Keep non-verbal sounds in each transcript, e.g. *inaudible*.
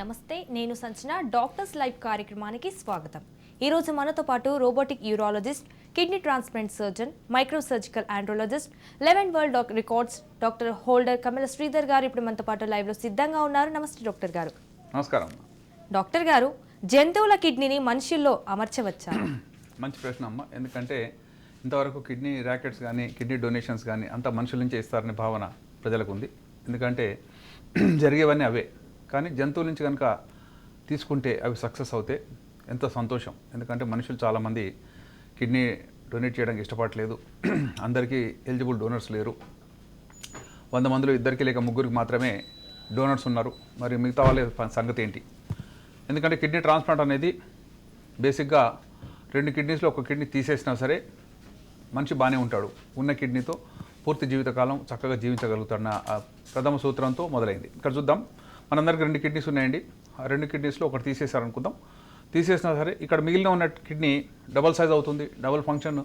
నమస్తే నేను సంచన doctors live కార్యక్రమానికి స్వాగతం. ఈరోజు మనతో పాటు robotic urologist kidney transplant surgeon micro surgical andrologist eleven world doc records doctor holder Kamala Sridhar garu ఇప్పుడు మనతో పాటు లైవ్లో సిద్ధంగా ఉన్నారు. నమస్తే డాక్టర్ గారు. నమస్కారం. డాక్టర్ గారు జంతువుల కిడ్నీని మనుషుల్లో అమర్చవచ్చా? *clears throat* మంచి ప్రశ్న అమ్మ. ఎందుకంటే ఇంతవరకు కిడ్నీ ర్యాకెట్స్ కానీ కిడ్నీ డొనేషన్స్ కానీ అంతా మనుషుల నుంచే ఇస్తారనే భావన ప్రజలకు ఉంది. ఎందుకంటే *clears throat* జరిగేవన్నీ అవే. కానీ జంతువుల నుంచి కనుక తీసుకుంటే అవి సక్సెస్ అవుతే ఎంతో సంతోషం. ఎందుకంటే మనుషులు చాలామంది కిడ్నీ డొనేట్ చేయడానికి ఇష్టపడట్లేదు. *clears throat* అందరికీ ఎలిజిబుల్ డోనర్స్ లేరు. వంద మందిలో ఇద్దరికి లేక ముగ్గురికి మాత్రమే డోనర్స్ ఉన్నారు. మరి మిగతా వాళ్ళ సంగతి ఏంటి? ఎందుకంటే కిడ్నీ ట్రాన్స్ప్లాంట్ అనేది బేసిక్గా రెండు కిడ్నీస్లో ఒక కిడ్నీ తీసేసినా సరే మనిషి బాగానే ఉంటాడు. ఉన్న కిడ్నీతో పూర్తి జీవితకాలం చక్కగా జీవించగలుగుతాడన్న ప్రథమ సూత్రంతో మొదలైంది. ఇక్కడ చూద్దాం. మనందరికి రెండు కిడ్నీస్ ఉన్నాయండి. ఆ రెండు కిడ్నీస్లో ఒకటి తీసేశారనుకుందాం. తీసేసినా సరే ఇక్కడ మిగిలిన ఉన్న కిడ్నీ డబల్ సైజ్ అవుతుంది డబల్ ఫంక్షన్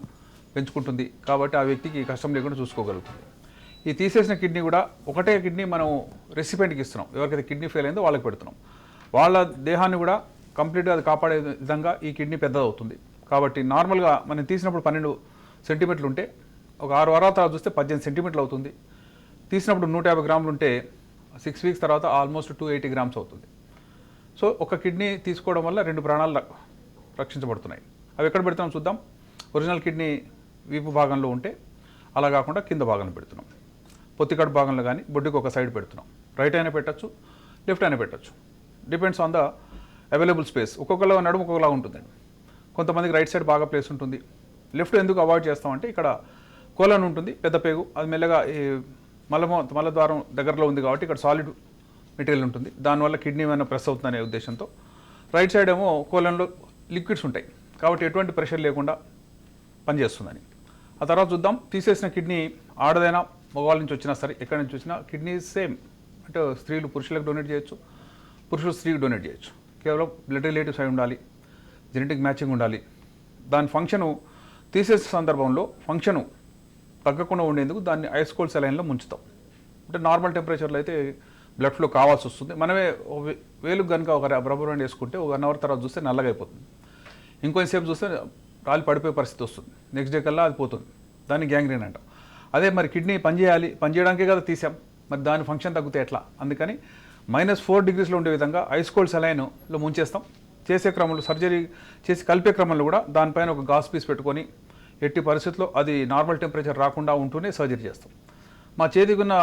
పెంచుకుంటుంది. కాబట్టి ఆ వ్యక్తికి కష్టం లేకుండా చూసుకోగలుగుతుంది. ఈ తీసేసిన కిడ్నీ కూడా ఒకటే కిడ్నీ మనం రెసిపెంట్కి ఇస్తున్నాం. ఎవరికైతే కిడ్నీ ఫెయిల్ అయిందో వాళ్ళకి పెడుతున్నాం. వాళ్ళ దేహాన్ని కూడా కంప్లీట్గా అది కాపాడే విధంగా ఈ కిడ్నీ పెద్దదవుతుంది. కాబట్టి నార్మల్గా మనం తీసినప్పుడు పన్నెండు సెంటీమీటర్లు ఉంటే ఒక ఆరు వారాల తర్వాత చూస్తే పద్దెనిమిది సెంటీమీటర్లు అవుతుంది. తీసినప్పుడు నూట యాభై గ్రాములు ఉంటే సిక్స్ వీక్స్ తర్వాత ఆల్మోస్ట్ టూ ఎయిటీ గ్రామ్స్ అవుతుంది. సో ఒక కిడ్నీ తీసుకోవడం వల్ల రెండు ప్రాణాలు రక్షించబడుతున్నాయి. అవి ఎక్కడ పెడుతున్నాం చూద్దాం. ఒరిజినల్ కిడ్నీ వీపు భాగంలో ఉంటే అలా కాకుండా కింద భాగంలో పెడుతున్నాం. పొత్తికడు భాగంలో కానీ బొడ్డుకి ఒక సైడ్ పెడుతున్నాం. రైట్ అయినా పెట్టచ్చు లెఫ్ట్ అయినా పెట్టచ్చు. Depends on the available space. ఒక్కొక్కలా నడుము ఒక్కొక్కలా ఉంటుందండి. కొంతమందికి రైట్ సైడ్ బాగా ప్లేస్ ఉంటుంది. లెఫ్ట్ ఎందుకు అవాయిడ్ చేస్తామంటే ఇక్కడ కోలన్ ఉంటుంది పెద్ద పేగు. అది మెల్లగా ఈ మలమో మలద్వారం దగ్గరలో ఉంది కాబట్టి ఇక్కడ సాలిడ్ మెటీరియల్ ఉంటుంది. దానివల్ల కిడ్నీ ఏమైనా ప్రెస్ అవుతుందనే ఉద్దేశంతో. రైట్ సైడ్ ఏమో కోలంలో లిక్విడ్స్ ఉంటాయి. కాబట్టి ఎటువంటి ప్రెషర్ లేకుండా పనిచేస్తుందని. ఆ తర్వాత చూద్దాం. తీసేసిన కిడ్నీ ఆడదైనా మగవాళ్ళ నుంచి వచ్చినా సరే ఎక్కడి నుంచి వచ్చినా కిడ్నీ సేమ్ అంటే స్త్రీలు పురుషులకు డొనేట్ చేయొచ్చు. పురుషులు స్త్రీకి డొనేట్ చేయొచ్చు. కేవలం బ్లడ్ రిలేటివ్స్ అయి ఉండాలి. జెనెటిక్ మ్యాచింగ్ ఉండాలి. దాని ఫంక్షను తీసేసిన సందర్భంలో ఫంక్షను తగ్గకుండా ఉండేందుకు దాన్ని ఐస్ కోల్డ్ సెలైన్లో ముంచుతాం. అంటే నార్మల్ టెంపరేచర్లో అయితే బ్లడ్ ఫ్లో కావాల్సి వస్తుంది. మనమే వేలు కనుక ఒక రబ్బర్ బ్యాండ్ వేసుకుంటే ఒక వన్ అవర్ తర్వాత చూస్తే నల్లగా అయిపోతుంది ఇంకొంతసేపు చూస్తే రాలి పడిపోయే పరిస్థితి వస్తుంది. నెక్స్ట్ డే కల్లా అది పోతుంది. దాన్ని గ్యాంగ్రీన్ అంటాం. అదే మరి కిడ్నీ పనిచేయాలి పనిచేయడానికే కదా తీసాం. మరి దాని ఫంక్షన్ తగ్గితే ఎట్లా? అందుకని మైనస్ ఫోర్ డిగ్రీస్లో ఉండే విధంగా ఐస్ కోల్డ్ సెలైన్లో ముంచేస్తాం. చేసే క్రమంలో సర్జరీ చేసి కలిపే క్రమంలో కూడా దానిపైన ఒక గాస్ పీస్ పెట్టుకొని ఎట్టి పరిస్థితుల్లో అది నార్మల్ టెంపరేచర్ రాకుండా ఉంటూనే సర్జరీ చేస్తాం. మా చేతికి ఉన్న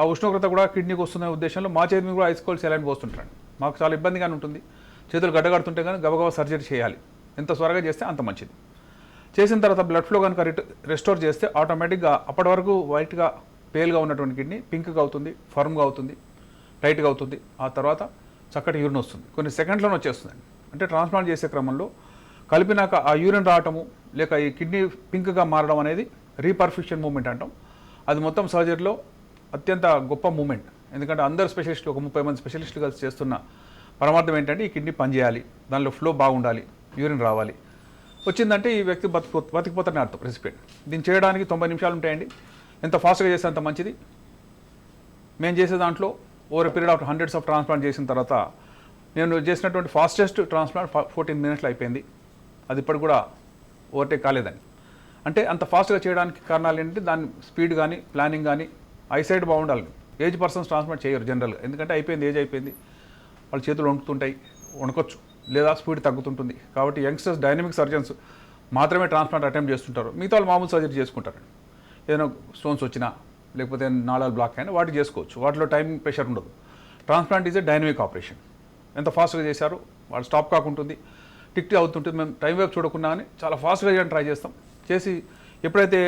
ఆ ఉష్ణోగ్రత కూడా కిడ్నీకి వస్తున్న ఉద్దేశంలో మా చేతి మీద కూడా ఐస్ కోల్డ్ సెలైన్ పోస్తుంటాడు మాకు చాలా ఇబ్బందిగానే ఉంటుంది. చేతులు గడ్డగడుతుంటే కానీ గబగబా సర్జరీ చేయాలి. ఎంత త్వరగా చేస్తే అంత మంచిది. చేసిన తర్వాత బ్లడ్ ఫ్లో కనుక రెస్టోర్ చేస్తే ఆటోమేటిక్గా అప్పటి వరకు వైట్గా పేల్గా ఉన్నటువంటి కిడ్నీ పింక్గా అవుతుంది ఫర్మ్గా అవుతుంది టైట్గా అవుతుంది. ఆ తర్వాత చక్కటి యూరిన్ వస్తుంది. కొన్ని సెకండ్లోనే వచ్చేస్తుందండి. అంటే ట్రాన్స్ప్లాంట్ చేసే క్రమంలో కలిపినాక ఆ యూరిన్ రావటము లేక ఈ కిడ్నీ పింక్గా మారడం అనేది రీపర్ఫ్యూషన్ మూమెంట్ అంటాం. అది మొత్తం సర్జరీలో అత్యంత గొప్ప మూమెంట్. ఎందుకంటే అందరు స్పెషలిస్టులు ఒక ముప్పై మంది స్పెషలిస్టులు కలిసి చేస్తున్న పరమార్థం ఏంటంటే ఈ కిడ్నీ పనిచేయాలి. దానిలో ఫ్లో బాగుండాలి. యూరిన్ రావాలి. వచ్చిందంటే ఈ వ్యక్తి బతికి బతికిపోతారని అర్థం రెసిపెంట్ దీన్ని చేయడానికి తొంభై నిమిషాలు ఉంటాయండి. ఎంత ఫాస్ట్గా చేస్తే అంత మంచిది. మేము చేసే దాంట్లో over period of hundreds of transplant చేసిన తర్వాత నేను చేసినటువంటి ఫాస్టెస్ట్ ట్రాన్స్ప్లాంట్ ఫోర్టీన్ మినిట్స్లో అయిపోయింది. అది ఇప్పటికి కూడా ఓవర్టేక్ కాలేదని అంటే అంత ఫాస్ట్గా చేయడానికి కారణాలు ఏంటంటే దాని స్పీడ్ కానీ ప్లానింగ్ కానీ ఐసైడ్ బాగుండాలి. ఏజ్ పర్సన్స్ ట్రాన్స్మిట్ చేయరు జనరల్గా. ఎందుకంటే అయిపోయింది ఏజ్ అయిపోయింది. వాళ్ళ చేతులు వణుకుతుంటాయి వణకొచ్చు. లేదా స్పీడ్ తగ్గుతుంటుంది. కాబట్టి యంగ్స్టర్స్ డైనమిక్ సర్జన్స్ మాత్రమే ట్రాన్స్ప్లాంట్ అటెంప్ట్ చేస్తుంటారు. మిగతా వాళ్ళు మామూలు సర్జరీ చేసుకుంటారు ఏదైనా స్టోన్స్ వచ్చినా లేకపోతే నాళాలు బ్లాక్ అయినా వాటి చేసుకోవచ్చు. వాటిలో టైం ప్రెషర్ ఉండదు. Transplant is a dynamic operation. ఎంత ఫాస్ట్గా చేశారు వాళ్ళు స్టాప్ కాకుంటుంది. టిక్ అవుతుంటుంది. మేము టైం వైపు చూడకుండా అని చాలా ఫాస్ట్గా చేయడానికి ట్రై చేస్తాం. చేసి ఎప్పుడైతే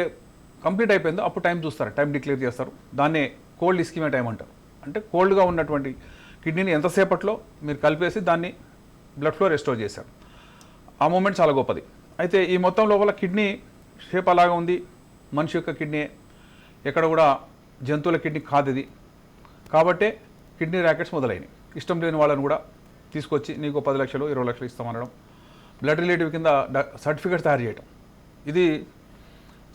కంప్లీట్ అయిపోయిందో అప్పుడు టైం చూస్తారు. టైం డిక్లేర్ చేస్తారు. దాన్నే కోల్డ్ ఇస్కిమే టైం అంటారు. అంటే కోల్డ్గా ఉన్నటువంటి కిడ్నీని ఎంతసేపట్లో మీరు కలిపేసి దాన్ని బ్లడ్ ఫ్లో రెస్టోర్ చేశారు. ఆ మూమెంట్ చాలా గొప్పది. అయితే ఈ మొత్తం లోపల కిడ్నీ షేప్ అలాగా ఉంది. మనిషి యొక్క కిడ్నీ ఎక్కడ కూడా జంతువుల కిడ్నీ కాదు ఇది. కాబట్టే కిడ్నీ ర్యాకెట్స్ మొదలైనవి. ఇష్టం లేని వాళ్ళని కూడా తీసుకొచ్చి నీకు పది లక్షలు ఇరవై లక్షలు ఇస్తామనడం బ్లడ్ రిలేటివ్ కింద సర్టిఫికేట్ తయారు చేయటం. ఇది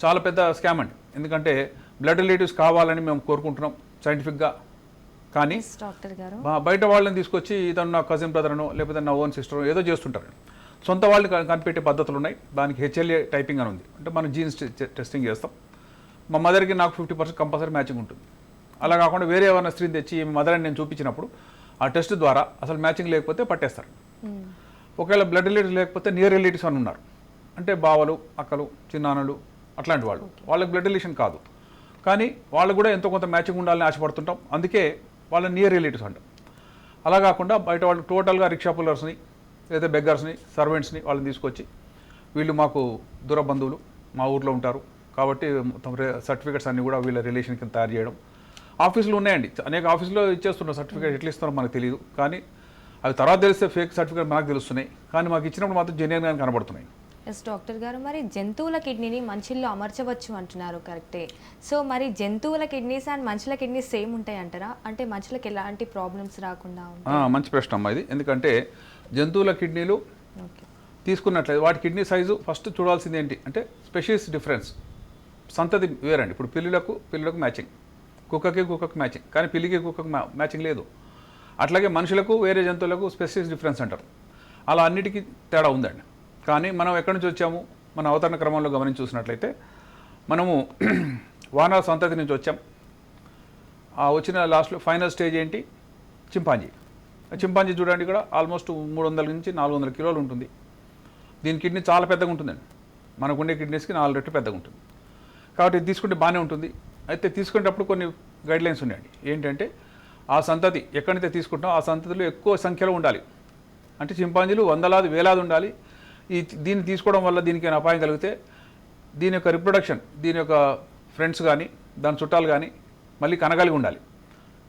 చాలా పెద్ద స్కామ్ అండి. ఎందుకంటే బ్లడ్ రిలేటివ్స్ కావాలని మేము కోరుకుంటున్నాం సైంటిఫిక్గా. కానీ బయట వాళ్ళని తీసుకొచ్చి ఇతను నా కజిన్ బ్రదర్నో లేకపోతే నా ఓన్ సిస్టర్ ఏదో చేస్తుంటారు. సొంత వాళ్ళు కనిపెట్టే పద్ధతులు ఉన్నాయి దానికి హెచ్ఎల్ఏ టైపింగ్ అని ఉంది. అంటే మనం జీన్స్ టెస్టింగ్ చేస్తాం. మా మదర్కి నాకు ఫిఫ్టీ పర్సెంట్ కంపల్సరీ మ్యాచింగ్ ఉంటుంది. అలా కాకుండా వేరే ఎవరైనా స్త్రీని తెచ్చి ఈ మదర్ అని నేను చూపించినప్పుడు ఆ టెస్ట్ ద్వారా అసలు మ్యాచింగ్ లేకపోతే పట్టేస్తారు. ఒకవేళ బ్లడ్ రిలేటివ్స్ లేకపోతే నియర్ రిలేటివ్స్ అని ఉన్నారు. అంటే బావలు అక్కలు చిన్నాన్నలు అట్లాంటి వాళ్ళు. వాళ్ళకి బ్లడ్ రిలేషన్ కాదు. కానీ వాళ్ళు కూడా ఎంతో కొంత మ్యాచింగ్ ఉండాలని ఆశపడుతుంటాం. అందుకే వాళ్ళ నియర్ రిలేటివ్స్ అంటాం. అలా కాకుండా బయట వాళ్ళు టోటల్గా రిక్షా పుల్లర్స్ని లేదా బెగ్గర్స్ని సర్వెంట్స్ని వాళ్ళని తీసుకొచ్చి వీళ్ళు మాకు దూర బంధువులు మా ఊర్లో ఉంటారు. కాబట్టి మొత్తం సర్టిఫికేట్స్ అన్నీ కూడా వీళ్ళ రిలేషన్ కింద తయారు చేయడం. ఆఫీసులు ఉన్నాయండి. అనేక ఆఫీసులో ఇచ్చేస్తున్నారు. సర్టిఫికేట్ ఎట్లా ఇస్తున్నారో మనకు తెలియదు కానీ అవి తర్వాత తెలిస్తే ఫేక్ సర్టిఫికేట్ మనకు తెలుస్తున్నాయి. కానీ మాకు ఇచ్చినప్పుడు మాత్రం జెన్యున్గా కనబడుతున్నాయి. ఎస్ డాక్టర్ గారు మరి జంతువుల కిడ్నీని మనుషుల్లో అమర్చవచ్చు అంటున్నారు కరెక్టే సో మరి జంతువుల కిడ్నీస్ అండ్ మనుషుల కిడ్నీస్ సేమ్ ఉంటాయి అంటారా? అంటే మనుషులకు ఎలాంటి ప్రాబ్లమ్స్ రాకుండా మంచి ప్రశ్న అమ్మా ఇది. ఎందుకంటే జంతువుల కిడ్నీలు తీసుకున్నట్లయితే వాటి కిడ్నీ సైజు ఫస్ట్ చూడాల్సింది ఏంటి? అంటే స్పెషీస్ డిఫరెన్స్. సంతతి వేరండి. ఇప్పుడు పిల్లులకు పిల్లులకు మ్యాచింగ్ కుక్కకి కుక్కకి మ్యాచింగ్ కానీ పిల్లికి కుక్కకి మ్యా- మ్యాచింగ్ లేదు. అట్లాగే మనుషులకు వేరే జంతువులకు స్పెసిఫిక్ డిఫరెన్స్ అంటారు. అలా అన్నిటికీ తేడా ఉందండి. కానీ మనం ఎక్కడి నుంచి వచ్చాము? మన అవతరణ క్రమంలో గమనించి చూసినట్లయితే మనము *clears throat* వానర సంతతి నుంచి వచ్చాం. ఆ వచ్చిన లాస్ట్లో ఫైనల్ స్టేజ్ ఏంటి? చింపాంజీ. ఆ చింపాంజీ చూడండి కూడా ఆల్మోస్ట్ మూడు వందల నుంచి నాలుగు వందల కిలోలు ఉంటుంది. దీని కిడ్నీ చాలా పెద్దగా ఉంటుందండి. మనకుండే కిడ్నీస్కి నాలుగు రెట్లు పెద్దగా ఉంటుంది. కాబట్టి ఇది తీసుకుంటే బాగానే ఉంటుంది. అయితే తీసుకునేటప్పుడు కొన్ని గైడ్లైన్స్ ఉన్నాయండి. ఏంటంటే ఆ సంతతి ఎక్కడైతే తీసుకుంటామో ఆ సంతతిలో ఎక్కువ సంఖ్యలో ఉండాలి. అంటే చింపాంజీలు వందలాది వేలాది ఉండాలి. ఈ దీన్ని తీసుకోవడం వల్ల దీనికి ఏమైనా అపాయం కలిగితే దీని యొక్క రిప్రొడక్షన్ దీని యొక్క ఫ్రెండ్స్ కానీ దాని చుట్టాలు కానీ మళ్ళీ కనగలిగి ఉండాలి.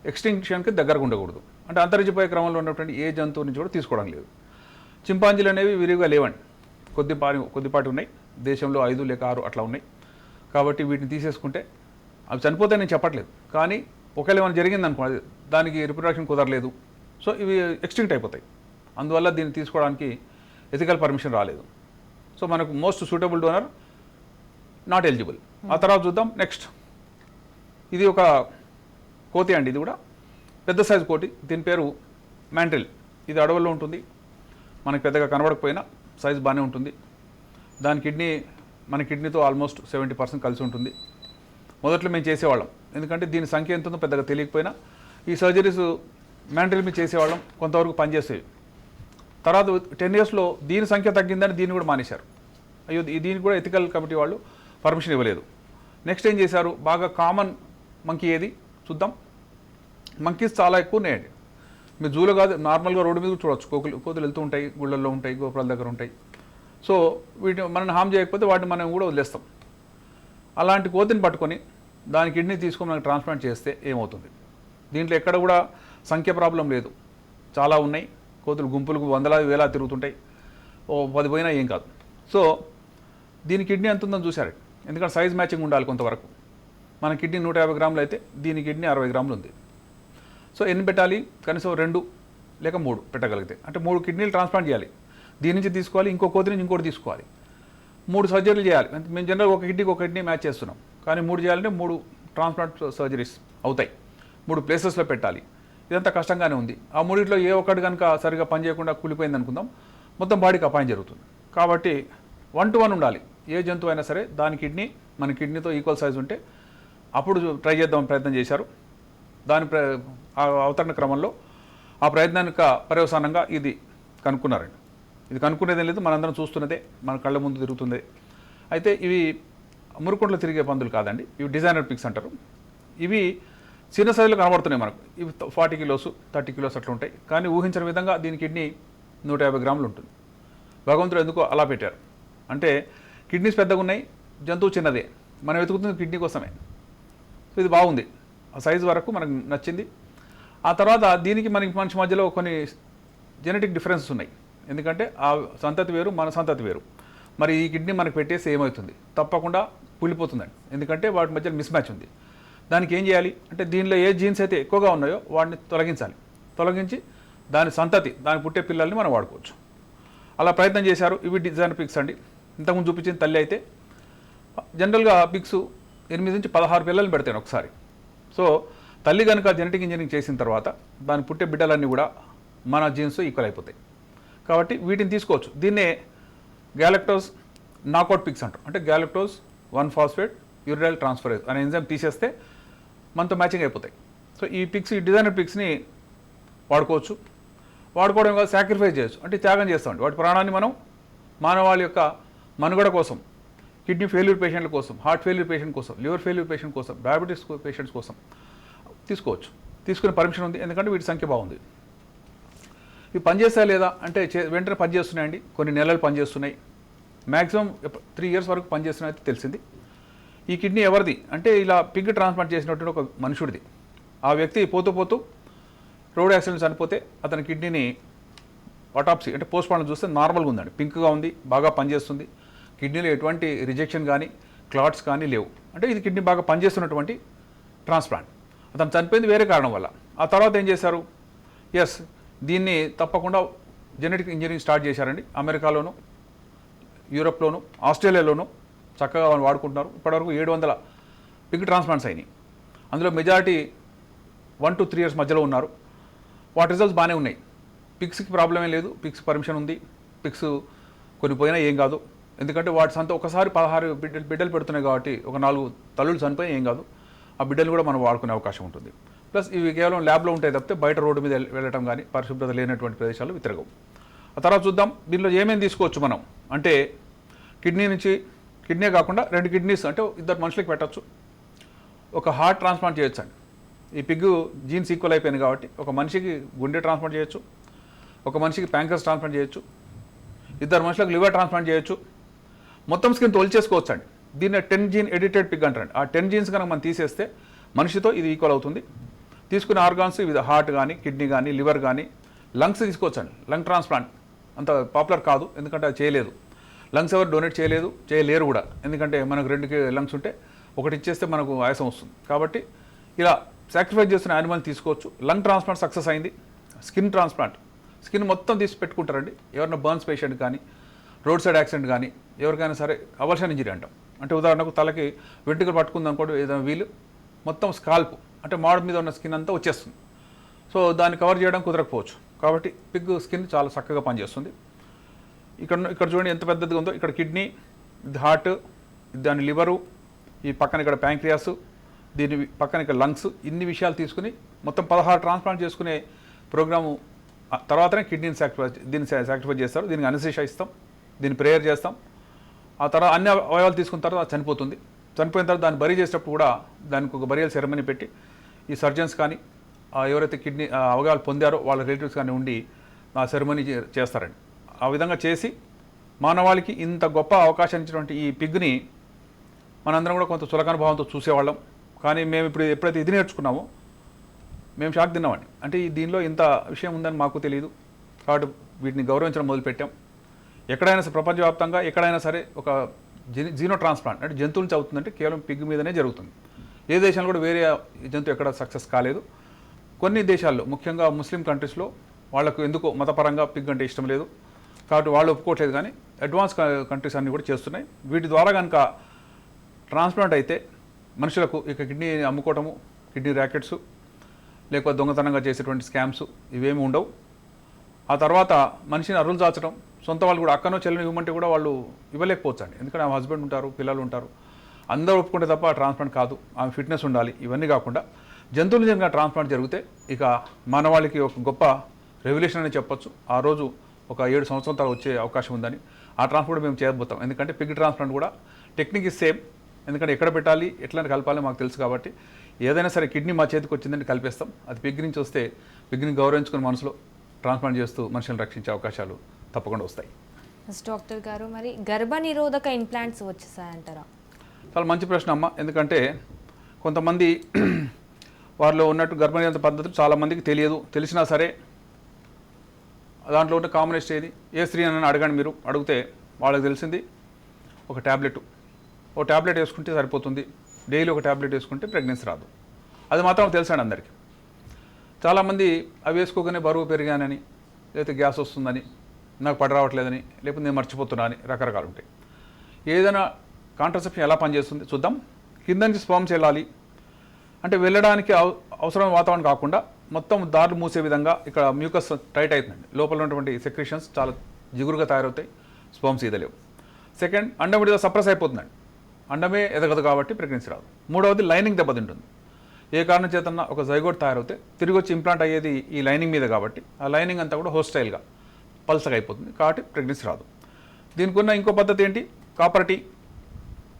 ఎక్స్టింక్షన్కి దగ్గరకు ఉండకూడదు. అంటే అంతరించిపోయే క్రమంలో ఉన్నటువంటి ఏ జంతువు నుంచి కూడా తీసుకోవడం లేదు. చింపాంజీలు అనేవి విరివిగా లేవండి. కొద్దిపాటి కొద్దిపాటి ఉన్నాయి. దేశంలో ఐదు లేక ఆరు అట్లా ఉన్నాయి. కాబట్టి వీటిని తీసేసుకుంటే అవి చనిపోతే నేను చెప్పట్లేదు. కానీ ఒకవేళ ఏమైనా జరిగిందనుకో దానికి రిప్రొడక్షన్ కుదరలేదు. సో ఇవి ఎక్స్టింక్ట్ అయిపోతాయి. అందువల్ల దీన్ని తీసుకోవడానికి ఎథికల్ పర్మిషన్ రాలేదు. సో మనకు most suitable donor not eligible ఆ తర్వాత చూద్దాం. నెక్స్ట్ ఇది ఒక కోతి అండి ఇది కూడా. పెద్ద సైజు కోటి దీని పేరు మ్యాంటిల్ ఇది అడవుల్లో ఉంటుంది. మనకి పెద్దగా కనబడకపోయినా సైజు బాగానే ఉంటుంది. దాని కిడ్నీ మన కిడ్నీతో ఆల్మోస్ట్ సెవెంటీ పర్సెంట్ కలిసి ఉంటుంది. మొదట్లో మేము చేసేవాళ్ళం. ఎందుకంటే దీని సంఖ్య ఎంత ఉందో పెద్దగా తెలియకపోయినా ఈ సర్జరీస్ మ్యాంటిల్ మీద చేసేవాళ్ళం కొంతవరకు పనిచేసేవి. తర్వాత టెన్ ఇయర్స్లో దీని సంఖ్య తగ్గిందని దీన్ని కూడా మానేశారు. అయ్యో దీ- దీనికి కూడా ఎథికల్ కమిటీ వాళ్ళు పర్మిషన్ ఇవ్వలేదు. నెక్స్ట్ ఏం చేశారు? బాగా కామన్ మంకీ ఏది? చూద్దాం. మంకీస్ చాలా ఎక్కువ ఉన్నాయండి. మీరు జూలో కాదు నార్మల్గా రోడ్డు మీద చూడవచ్చు కోకులు కోతులు వెళ్తూ ఉంటాయి గుళ్ళల్లో ఉంటాయి గోపురాల దగ్గర ఉంటాయి. సో వీటిని మనం హామ్ చేయకపోతే వాటిని మనం కూడా వదిలేస్తాం. అలాంటి కోతిని పట్టుకొని దాని కిడ్నీ తీసుకొని మనకి ట్రాన్స్ప్లాంట్ చేస్తే ఏమవుతుంది? దీంట్లో ఎక్కడ కూడా సంఖ్య ప్రాబ్లం లేదు. చాలా ఉన్నాయి. కోతులు గుంపులకు వందలాది వేలా తిరుగుతుంటాయి. ఓ పది పోయినా ఏం కాదు. సో దీని కిడ్నీ ఎంత ఉందని చూశారు. ఎందుకంటే సైజ్ మ్యాచింగ్ ఉండాలి కొంతవరకు. మన కిడ్నీ నూట యాభై గ్రాములు అయితే దీని కిడ్నీ అరవై గ్రాములు ఉంది. సో ఎన్ని పెట్టాలి? కనీసం రెండు లేక మూడు పెట్టగలిగితే. అంటే మూడు కిడ్నీలు ట్రాన్స్ప్లాంట్ చేయాలి. దీని నుంచి తీసుకోవాలి ఇంకో కోతి నుంచి ఇంకోటి తీసుకోవాలి. మూడు సర్జరీలు చేయాలి. అంటే మేము జనరల్ ఒక కిడ్నీకి ఒక కిడ్నీ మ్యాచ్ చేస్తున్నాం. కానీ మూడు చేయాలంటే మూడు ట్రాన్స్ప్లాంట్ సర్జరీస్ అవుతాయి. మూడు ప్లేసెస్లో పెట్టాలి. ఇదంతా కష్టంగానే ఉంది. ఆ మూడిట్లో ఏ ఒక్కటి కనుక సరిగా పనిచేయకుండా కూలిపోయింది అనుకుందాం మొత్తం బాడీకి అపాయం జరుగుతుంది. కాబట్టి వన్ టు వన్ ఉండాలి. ఏ జంతువు అయినా సరే దాని కిడ్నీ మన కిడ్నీతో ఈక్వల్ సైజ్ ఉంటే అప్పుడు ట్రై చేద్దాం ప్రయత్నం చేశారు. దాని ప్ర అవతరణ క్రమంలో ఆ ప్రయత్నానికి పర్యవసానంగా ఇది కనుక్కున్నారండి. ఇది కనుక్కునేదేం లేదు మనందరం చూస్తున్నదే మన కళ్ళ ముందు తిరుగుతుంది. అయితే ఇవి మురుకుంట్లో తిరిగే పందులు కాదండి. ఇవి డిజైనర్ పిక్స్ అంటారు. ఇవి చిన్న సైజులో కనబడుతున్నాయి మనకు. ఇవి ఫార్టీ కిలోస్ థర్టీ కిలోస్ అట్లా ఉంటాయి. కానీ ఊహించిన విధంగా దీని కిడ్నీ నూట యాభై గ్రాములు ఉంటుంది. భగవంతుడు ఎందుకో అలా పెట్టారు. అంటే కిడ్నీస్ పెద్దగా ఉన్నాయి జంతువు చిన్నదే. మనం వెతుకుతుంది కిడ్నీ కోసమే. సో ఇది బాగుంది. ఆ సైజు వరకు మనకు నచ్చింది. ఆ తర్వాత దీనికి మనకి మనిషి మధ్యలో కొన్ని జెనెటిక్ డిఫరెన్సెస్ ఉన్నాయి. ఎందుకంటే ఆ సంతతి వేరు మన సంతతి వేరు. మరి ఈ కిడ్నీ మనకు పెట్టేసి ఏమవుతుంది? తప్పకుండా కూలిపోతుందండి. ఎందుకంటే వాటి మధ్య మిస్ మ్యాచ్ ఉంది. దానికి ఏం చేయాలి? అంటే దీనిలో ఏ జీన్స్ అయితే ఎక్కువగా ఉన్నాయో వాటిని తొలగించాలి. తొలగించి దాని సంతతి దాని పుట్టే పిల్లల్ని మనం వాడుకోవచ్చు. అలా ప్రయత్నం చేశారు. ఇవి డిజైన్ పిక్స్ అండి. ఇంతకుముందు చూపించిన తల్లి అయితే జనరల్గా పిక్స్ ఎనిమిది నుంచి పదహారు పిల్లల్ని పెడతాను ఒకసారి. సో తల్లి కనుక జెనెటిక్ ఇంజనీరింగ్ చేసిన తర్వాత దాని పుట్టే బిడ్డలన్నీ కూడా మన జీన్స్ ఈక్వల్ అయిపోతాయి. కాబట్టి వీటిని తీసుకోవచ్చు. దీన్నే గ్యాలక్టోస్ నాకౌట్ పిక్స్ అంటారు. అంటే గ్యాలక్టోస్ వన్ ఫాస్ఫేట్ యూరియల్ ట్రాన్స్ఫరేజ్ అనే ఎంజైమ్ తీసేస్తే మనతో మ్యాచింగ్ అయిపోతాయి. సో ఈ పిక్స్ ఈ డిజైనర్ పిక్స్ని వాడుకోవచ్చు. వాడుకోవడం కాదు సాక్రిఫైస్ చేయొచ్చు. అంటే త్యాగం చేస్తామండి వాటి ప్రాణాన్ని మనం మానవాళి యొక్క మనుగడ కోసం కిడ్నీ ఫెయిల్యూర్ పేషెంట్ల కోసం హార్ట్ ఫెయిల్యూర్ పేషెంట్ కోసం లివర్ ఫెయిల్యూర్ పేషెంట్ కోసం డయాబెటీస్ పేషెంట్స్ కోసం తీసుకోవచ్చు. తీసుకునే పర్మిషన్ ఉంది. ఎందుకంటే వీటి సంఖ్య బాగుంది. ఇవి పనిచేస్తాయా లేదా? అంటే చే- వెంటనే పనిచేస్తున్నాయండి. కొన్ని నెలలు పనిచేస్తున్నాయి. మ్యాక్సిమం త్రీ ఇయర్స్ వరకు పనిచేస్తున్నాయి తెలిసింది. ఈ కిడ్నీ ఎవరిది? అంటే ఇలా పిగ్ ట్రాన్స్ప్లాంట్ చేసినటువంటి ఒక మనుషుడిది. ఆ వ్యక్తి పోతూ పోతూ రోడ్ యాక్సిడెంట్ చనిపోతే అతని కిడ్నీని అటాప్సీ అంటే పోస్ట్ మార్టం చూస్తే నార్మల్గా ఉందండి. పింక్గా ఉంది బాగా పనిచేస్తుంది. కిడ్నీలో ఎటువంటి రిజెక్షన్ కానీ క్లాట్స్ కానీ లేవు. అంటే ఇది కిడ్నీ బాగా పనిచేస్తున్నటువంటి ట్రాన్స్ప్లాంట్. అతను చనిపోయింది వేరే కారణం వల్ల. ఆ తర్వాత ఏం చేశారు? ఎస్ దీన్ని తప్పకుండా జెనెటిక్ ఇంజనీరింగ్ స్టార్ట్ చేశారండి. అమెరికాలోను యూరోప్లోను ఆస్ట్రేలియాలోను చక్కగా వాళ్ళు వాడుకుంటున్నారు. ఇప్పటివరకు ఏడు వందల పిగ్ ట్రాన్స్ప్లాంట్స్ అయినాయి. అందులో majority one two three years మధ్యలో ఉన్నారు. వాటి రిజల్ట్స్ బాగానే ఉన్నాయి. పిక్స్కి ప్రాబ్లం ఏం లేదు. పిక్స్ పర్మిషన్ ఉంది. పిక్స్ కొన్ని పోయినా ఏం కాదు. ఎందుకంటే వాటి సంత ఒకసారి పదహారు బిడ్డలు బిడ్డలు పెడుతున్నాయి కాబట్టి ఒక నాలుగు తల్లులు చనిపోయినా ఏం కాదు. ఆ బిడ్డలు కూడా మనం వాడుకునే అవకాశం ఉంటుంది. ప్లస్ ఇవి కేవలం ల్యాబ్లో ఉంటాయి తప్పితే బయట రోడ్డు మీద వెళ్ళటం కానీ పరిశుభ్రత లేనటువంటి ప్రదేశాలు వితిరగవు ఆ తర్వాత చూద్దాం. దీనిలో ఏమేమి తీసుకోవచ్చు మనం? అంటే కిడ్నీ నుంచి కిడ్నీ కాకుండా రెండు కిడ్నీస్ అంటే ఇద్దరు మనుషులకి పెట్టచ్చు. ఒక హార్ట్ ట్రాన్స్ప్లాంట్ చేయొచ్చు అండి ఈ పిగ్గు జీన్స్ ఈక్వల్ అయిపోయింది కాబట్టి ఒక మనిషికి గుండె ట్రాన్స్ప్లాంట్ చేయొచ్చు ఒక మనిషికి ప్యాంకర్స్ ట్రాన్స్ప్లాంట్ చేయొచ్చు ఇద్దరు మనుషులకు లివర్ ట్రాన్స్ప్లాంట్ చేయొచ్చు. మొత్తం స్కిన్ తొలిచేసుకోవచ్చు అండి దీన్ని టెన్ జీన్ ఎడిటెడ్ పిగ్ అంటారండి. ఆ టెన్ జీన్స్ కనుక మనం తీసేస్తే మనిషితో ఇది ఈక్వల్ అవుతుంది. తీసుకునే ఆర్గాన్స్ ఇది హార్ట్ కానీ కిడ్నీ కానీ లివర్ కానీ లంగ్స్ తీసుకోవచ్చండి. లంగ్ ట్రాన్స్ప్లాంట్ అంత పాపులర్ కాదు ఎందుకంటే అది చేయలేదు. లంగ్స్ ఎవరు డొనేట్ చేయలేదు చేయలేరు కూడా. ఎందుకంటే మనకు రెండు లంగ్స్ ఉంటే ఒకటి ఇచ్చేస్తే మనకు ఆయాసం వస్తుంది. కాబట్టి ఇలా సాక్రిఫైస్ చేస్తున్న యానిమల్ తీసుకోవచ్చు. లంగ్ ట్రాన్స్ప్లాంట్ సక్సెస్ అయింది. Skin transplant. స్కిన్ మొత్తం తీసి పెట్టుకుంటారండి. ఎవరైనా బర్న్స్ పేషెంట్ కానీ రోడ్ సైడ్ యాక్సిడెంట్ కానీ ఎవరికైనా సరే అవల్షన్ ఇంజరీ అంటాం. అంటే ఉదాహరణకు తలకి వెంట్రుకలు పట్టుకుంది అనుకోండి ఏదైనా వీలు మొత్తం స్కాల్ప్ అంటే మాడ మీద ఉన్న స్కిన్ అంతా వచ్చేస్తుంది. సో దాన్ని కవర్ చేయడం కుదరకపోవచ్చు. కాబట్టి పిగ్ స్కిన్ చాలా చక్కగా పనిచేస్తుంది. ఇక్కడ ఇక్కడ చూడండి ఎంత పెద్దదిగా ఉందో. ఇక్కడ కిడ్నీ ఇది హార్ట్ దాని లివరు ఈ పక్కన ఇక్కడ ప్యాంక్రియాస్ దీని పక్కన ఇక్కడ లంగ్స్ ఇన్ని విషయాలు తీసుకుని మొత్తం పదహారు ట్రాన్స్ప్లాంట్ చేసుకునే ప్రోగ్రాము ఆ తర్వాతనే కిడ్నీని సాక్రిఫై దీన్ని సాక్రిఫై చేస్తారు. దీనికి అనుశేష ఇస్తాం దీన్ని ప్రేయర్ చేస్తాం. ఆ తర్వాత అన్ని అవయవాలు తీసుకున్న తర్వాత చనిపోతుంది. చనిపోయిన తర్వాత దాన్ని బరీ చేసేటప్పుడు కూడా దానికి ఒక బరియల్ సెరమనీ పెట్టి ఈ సర్జన్స్ కానీ ఎవరైతే కిడ్నీ అవగాహన అవయవాలు పొందారో వాళ్ళ రిలేటివ్స్ కానీ ఉండి ఆ సెరమనీ చే- చేస్తారండి. ఆ విధంగా చేసి మానవాళికి ఇంత గొప్ప అవకాశం ఇచ్చినటువంటి ఈ పిగ్ని మనందరం కూడా కొంత చులకనుభావంతో చూసేవాళ్ళం. కానీ మేము ఇప్పుడు ఎప్పుడైతే ఇది నేర్చుకున్నామో మేము షాక్ తిన్నామండి అంటే దీనిలో ఇంత విషయం ఉందని మాకు తెలియదు కాబట్టి వీటిని గౌరవించడం మొదలుపెట్టాం. ఎక్కడైనా సరే ప్రపంచవ్యాప్తంగా ఎక్కడైనా సరే ఒక జీ జీనో ట్రాన్స్ప్లాంట్ అంటే జంతువుల నుంచి అవుతుందంటే కేవలం పిగ్ మీదనే జరుగుతుంది. ఏ దేశంలో కూడా వేరే జంతువు ఎక్కడ సక్సెస్ కాలేదు. కొన్ని దేశాల్లో ముఖ్యంగా ముస్లిం కంట్రీస్లో వాళ్ళకు ఎందుకో మతపరంగా పిగ్ అంటే ఇష్టం లేదు. కాబట్టి వాళ్ళు ఒప్పుకోవట్లేదు కానీ అడ్వాన్స్ కంట్రీస్ అన్నీ కూడా చేస్తున్నాయి. వీటి ద్వారా కనుక ట్రాన్స్ప్లాంట్ అయితే మనుషులకు ఇక కిడ్నీ అమ్ముకోవటము కిడ్నీ ర్యాకెట్స్ లేకపోతే దొంగతనంగా చేసేటువంటి స్కామ్స్ ఇవేమి ఉండవు. ఆ తర్వాత మనిషిని అరులు దాచడం సొంత వాళ్ళు కూడా అక్కనో చెల్లిని ఇవ్వమంటే కూడా వాళ్ళు ఇవ్వలేకపోవచ్చు అండి ఎందుకంటే ఆమె హస్బెండ్ ఉంటారు పిల్లలు ఉంటారు. అందరూ ఒప్పుకుంటే తప్ప ట్రాన్స్ప్లాంట్ కాదు. ఆమె ఫిట్నెస్ ఉండాలి ఇవన్నీ కాకుండా జంతువులు జరిగిన ట్రాన్స్ప్లాంట్ జరిగితే ఇక మానవాళికి ఒక గొప్ప రెవల్యూషన్ అని చెప్పొచ్చు. ఆ రోజు ఒక ఏడు సంవత్సరాల తర్వాత వచ్చే అవకాశం ఉందని. ఆ ట్రాన్స్ప్లాంట్ మేము చేయబోతాం. ఎందుకంటే పిగ్ ట్రాన్స్ప్లాంట్ కూడా టెక్నిక్ ఇస్ సేమ్ ఎందుకంటే ఎక్కడ పెట్టాలి ఎట్లా కలపాలి మాకు తెలుసు కాబట్టి ఏదైనా సరే కిడ్నీ మా చేతికి వచ్చిందంటే కలిపేస్తాం. అది పిగ్ నుంచి వస్తే పిగ్ని గౌరవించుకుని మనసులో ట్రాన్స్ప్లాంట్ చేస్తూ మనుషులను రక్షించే అవకాశాలు తప్పకుండా వస్తాయి. డాక్టర్ గారు మరి గర్భ నిరోధక ఇంప్లాంట్స్ వచ్చేసాయంటారా? చాలా మంచి ప్రశ్న అమ్మ. ఎందుకంటే కొంతమంది *clears throat* వారిలో ఉన్నట్టు గర్భనియంత్రణ పద్ధతులు చాలామందికి తెలియదు. తెలిసినా సరే దాంట్లో ఉన్న కామనెస్ట్ ఏది? ఏ స్త్రీ అని అడగండి మీరు. అడిగితే వాళ్ళకి తెలిసింది ఒక ట్యాబ్లెట్ ఓ ట్యాబ్లెట్ వేసుకుంటే సరిపోతుంది. డైలీ ఒక ట్యాబ్లెట్ వేసుకుంటే ప్రెగ్నెన్సీ రాదు. అది మాత్రం తెలుసండి అందరికీ. చాలామంది అవి వేసుకోగానే బరువు పెరిగానని లేకపోతే గ్యాస్ వస్తుందని నాకు పడి రావట్లేదని లేకపోతే నేను మర్చిపోతున్నా అని రకరకాలు ఉంటాయి. ఏదైనా కాంట్రసెప్షన్ ఎలా పనిచేస్తుంది చూద్దాం. కింద నుంచి స్పర్మ్స్ వెళ్ళాలి అంటే వెళ్ళడానికి అవ అవసరమైన వాతావరణం కాకుండా మొత్తం దారులు మూసే విధంగా ఇక్కడ మ్యూకస్ టైట్ అవుతుందండి లోపల ఉన్నటువంటి సెక్రిషన్స్ చాలా జిగురుగా తయారవుతాయి. స్పమ్స్ ఈదలేవు. సెకండ్ అండం విడుదల సప్రెస్ అయిపోతుందండి. అండమే ఎదగదు కాబట్టి ప్రెగ్నెన్సీ రాదు. మూడవది లైనింగ్ దెబ్బతింటుంది. ఏ కారణం చేతన్నా ఒక జైగోడ్ తయారవుతే తిరిగి వచ్చి ఇంప్లాంట్ అయ్యేది ఈ లైనింగ్ మీద కాబట్టి ఆ లైనింగ్ అంతా కూడా హోస్టైల్గా పల్సగా అయిపోతుంది. కాబట్టి ప్రెగ్నెన్సీ రాదు. దీనికి ఉన్న ఇంకో పద్ధతి ఏంటి? Copper T.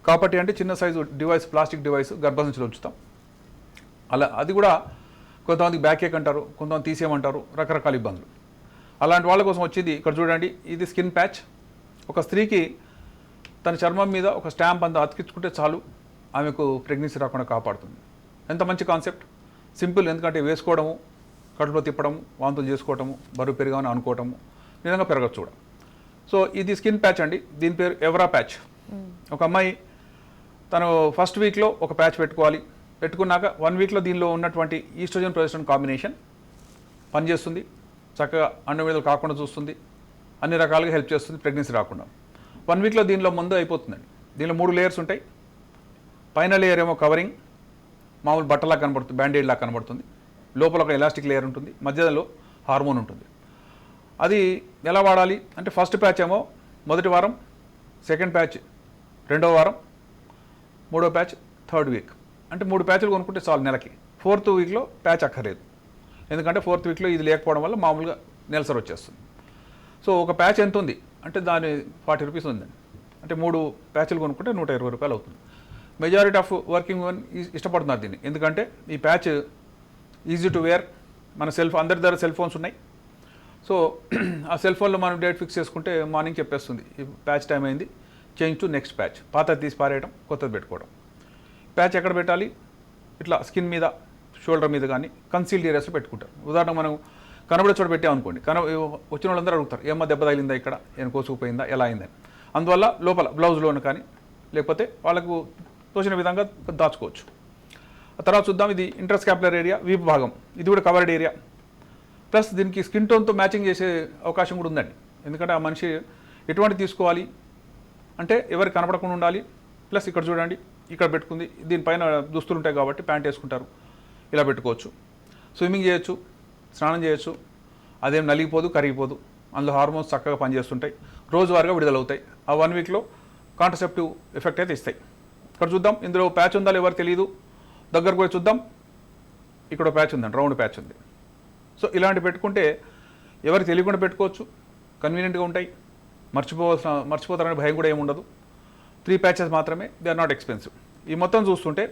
కాపర్టీ అంటే చిన్న సైజు డివైస్ ప్లాస్టిక్ డివైస్ గర్భసంచిలో ఉంచుతాం అలా అది కూడా కొంతమందికి బ్యాక్ ఏక్ అంటారు కొంతమంది తీసేయమంటారు రకరకాల ఇబ్బందులు. అలాంటి వాళ్ళ కోసం వచ్చింది ఇక్కడ చూడండి ఇది స్కిన్ ప్యాచ్ ఒక స్త్రీకి తన చర్మం మీద ఒక స్టాంప్ అంతా అతికించుకుంటే చాలు ఆమెకు ప్రెగ్నెన్సీ రాకుండా కాపాడుతుంది. ఎంత మంచి కాన్సెప్ట్ సింపుల్ ఎందుకంటే వేసుకోవడము కడుపులో తిప్పడము వాంతులు చేసుకోవటము బరువు పెరగామని అనుకోవటము నిజంగా పెరగచ్చు కూడా. సో ఇది స్కిన్ ప్యాచ్ అండి. దీని పేరు ఎవరా ప్యాచ్ ఒక అమ్మాయి తను ఫస్ట్ వీక్లో ఒక ప్యాచ్ పెట్టుకోవాలి. పెట్టుకున్నాక వన్ వీక్లో దీనిలో ఉన్నటువంటి ఈస్ట్రోజన్ ప్రొజెస్ట్రాన్ కాంబినేషన్ పనిచేస్తుంది. చక్కగా అన్ని విడుదల కాకుండా చూస్తుంది. అన్ని రకాలుగా హెల్ప్ చేస్తుంది ప్రెగ్నెన్సీ రాకుండా. వన్ వీక్లో దీనిలో ముందు అయిపోతుందండి. దీనిలో మూడు లేయర్స్ ఉంటాయి. పైన లేయర్ ఏమో కవరింగ్ మామూలు బట్టలా కనబడుతుంది బ్యాండేడ్ లాగా కనబడుతుంది. లోపల ఒక ఎలాస్టిక్ లేయర్ ఉంటుంది. మధ్యలో హార్మోన్ ఉంటుంది. అది ఎలా వాడాలి? అంటే ఫస్ట్ ప్యాచ్ ఏమో మొదటి వారం సెకండ్ ప్యాచ్ రెండో వారం మూడో ప్యాచ్ థర్డ్ వీక్ అంటే మూడు ప్యాచ్లు కొనుక్కుంటే చాలు నెలకి. ఫోర్త్ వీక్లో ప్యాచ్ అక్కర్లేదు. ఎందుకంటే ఫోర్త్ వీక్లో ఇది లేకపోవడం వల్ల మామూలుగా నెలసరి వచ్చేస్తుంది. సో ఒక ప్యాచ్ ఎంత ఉంది? అంటే దాని ఫార్టీ రూపీస్ ఉందండి. అంటే మూడు ప్యాచ్లు కొనుక్కుంటే నూట ఇరవై రూపాయలు అవుతుంది. మెజారిటీ ఆఫ్ వర్కింగ్ ఉమెన్ ఇష్టపడుతున్నారు దీన్ని. ఎందుకంటే ఈ ప్యాచ్ ఈజీ టు వేర్ మన సెల్ అందరి దగ్గర సెల్ ఫోన్స్ ఉన్నాయి. సో *clears throat* ఆ సెల్ ఫోన్లో మనం డేట్ ఫిక్స్ చేసుకుంటే మార్నింగ్ చెప్పేస్తుంది. ఈ ప్యాచ్ టైం అయింది. Change to next patch. పాత తీసి పారేయడం కొత్తది పెట్టుకోవడం. ప్యాచ్ ఎక్కడ పెట్టాలి? ఇట్లా స్కిన్ మీద షోల్డర్ మీద కానీ కన్సీల్డ్ ఏరియాస్లో పెట్టుకుంటారు. ఉదాహరణ మనం కనబడే చోట పెట్టామనుకోండి కన వచ్చిన వాళ్ళందరూ అడుగుతారు ఏమో దెబ్బ తగిలిందా ఇక్కడ? ఏమైనా కోసుకుపోయిందా? ఎలా అయిందని? అందువల్ల లోపల బ్లౌజ్లోను కానీ లేకపోతే వాళ్ళకు తోచిన విధంగా దాచుకోవచ్చు. ఆ తర్వాత చూద్దాం ఇది ఇంటర్స్కాపులర్ ఏరియా వీపు భాగం. ఇది కూడా కవర్డ్ ఏరియా. ప్లస్ దీనికి స్కిన్ టోన్తో మ్యాచింగ్ చేసే అవకాశం కూడా ఉందండి. ఎందుకంటే ఆ మనిషి ఎటువంటి తీసుకోవాలి? అంటే ఎవరు కనపడకుండా ఉండాలి? ప్లస్ ఇక్కడ చూడండి ఇక్కడ పెట్టుకుంది. దీనిపైన దుస్తులు ఉంటాయి కాబట్టి ప్యాంట్ వేసుకుంటారు. ఇలా పెట్టుకోవచ్చు. స్విమ్మింగ్ చేయొచ్చు స్నానం చేయొచ్చు. అదేం నలిగిపోదు కరిగిపోదు. అందులో హార్మోన్స్ చక్కగా పనిచేస్తుంటాయి. రోజువారీగా విడుదలవుతాయి. ఆ వన్ వీక్లో కాంట్రసెప్టివ్ ఎఫెక్ట్ అయితే ఇస్తాయి. ఇక్కడ చూద్దాం. ఇందులో ప్యాచ్ ఉందా ఎవరు తెలియదు దగ్గరకు పోయి చూద్దాం. ఇక్కడ ప్యాచ్ ఉందండి. రౌండ్ ప్యాచ్ ఉంది. సో ఇలాంటి పెట్టుకుంటే ఎవరికి తెలియకుండా పెట్టుకోవచ్చు. కన్వీనియంట్గా ఉంటాయి. మర్చిపోవాల్సిన మర్చిపోతారనే భయం కూడా ఏమి ఉండదు త్రీ ప్యాచెస్ మాత్రమే దే ఆర్ నాట్ ఎక్స్పెన్సివ్ ఈ మొత్తం చూస్తుంటే